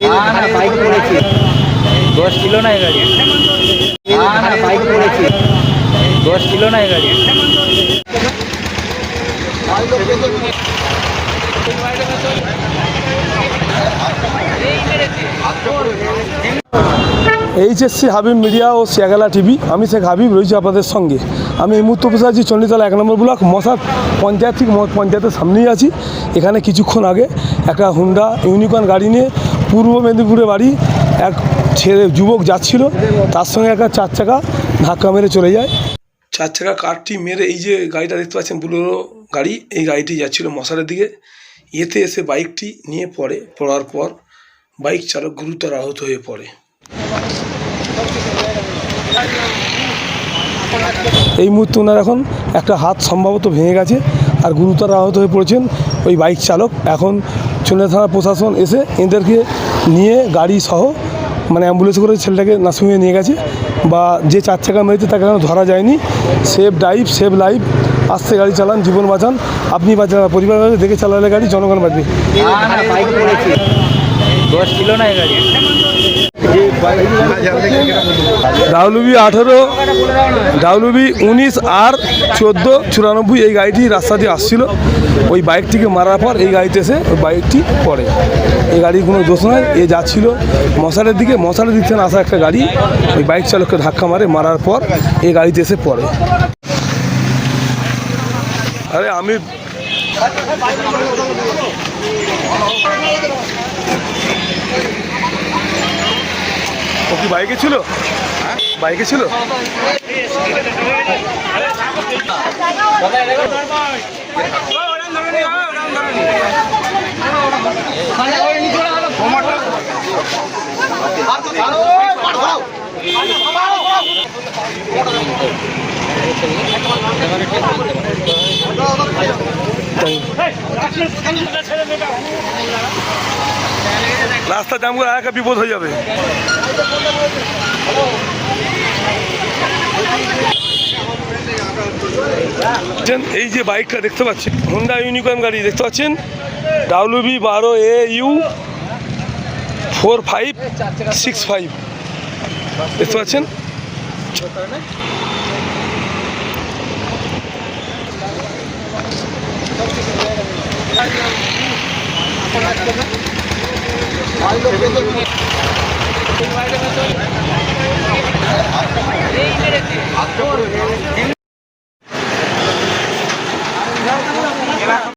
না না বাইক পড়েছে। দশ ছিল না এ গাড়ি? হাবিব মিডিয়া ও শিয়াগালা টিভি। আমি শেখ হাবিব, রয়েছি আপনাদের সঙ্গে। আমি এই মুহূর্তে বসে আছি, চণ্ডীতলা এক নম্বর ব্লক মশার পঞ্চায়েত ঠিক পঞ্চায়েতের সামনেই আছি। এখানে কিছুক্ষণ আগে একটা হুন্ডা ইউনিকর্ন গাড়ি নিয়ে পূর্ব মেদিনীপুরে বাড়ি এক ছেলে যুবক যাচ্ছিল তার সঙ্গে একটা চার চাকা ধাক্কা মেরে চলে যায়। চার চাকা কারটি মেরে এই যে গাড়িটা দেখতে পাচ্ছেন বুলোরো গাড়ি এই গাড়িটি যাচ্ছিল মশারের দিকে। এতে এসে বাইকটি নিয়ে পড়ে পড়ার পর বাইক চালক গুরুতর আহত হয়ে পড়ে। এই মুহূর্তে ওনার এখন একটা হাত সম্ভবত ভেঙে গেছে আর গুরুতর আহত হয়ে পড়েছেন ওই বাইক চালক। এখন চন্দ্রা থানা প্রশাসন এসে এদেরকে নিয়ে গাড়ি সহ মানে অ্যাম্বুলেন্স করে ছেলেটাকে নার্সিংহোমে নিয়ে গেছে বা যে চার চাকা মেরেছে তাকে এখন ধরা যায়নি। সেফ ড্রাইভ, সেফ লাইফ, আস্তে গাড়ি চালান, জীবন বাঁচান, আপনি বাঁচান পরিবার দেখে চালালে গাড়ি জনগণ বাঁচবে। দশ ছিল না আঠেরো ডাব্লিউবি উনিশ আর চোদ্দ, চুরানব্বই, এই গাড়িটি রাস্তা দিয়ে আসছিল। ওই বাইকটিকে মারার পর এই গাড়িতে এসে ওই বাইকটি পড়ে। এই গাড়ির কোনো দোষ নয় এ যাচ্ছিল মশালের দিকে, মশালের দিক থেকে আসা একটা গাড়ি, ওই বাইক চালককে ধাক্কা মারে, মারার পর এই গাড়িতে এসে পড়ে। আরে আমি ও কি বাইকে ছিল? বাইকে ছিল? রাস্তা জাম করে একা বিপদ হয়ে যাবে। এই যে বাইকটা দেখতে পাচ্ছেন হুন্ডা ইউনিকর্ন গাড়ি দেখতে পাচ্ছেন ডাব্লিউবি বারো A U four five six five. দেখতে পাচ্ছেন? এই মেরেছে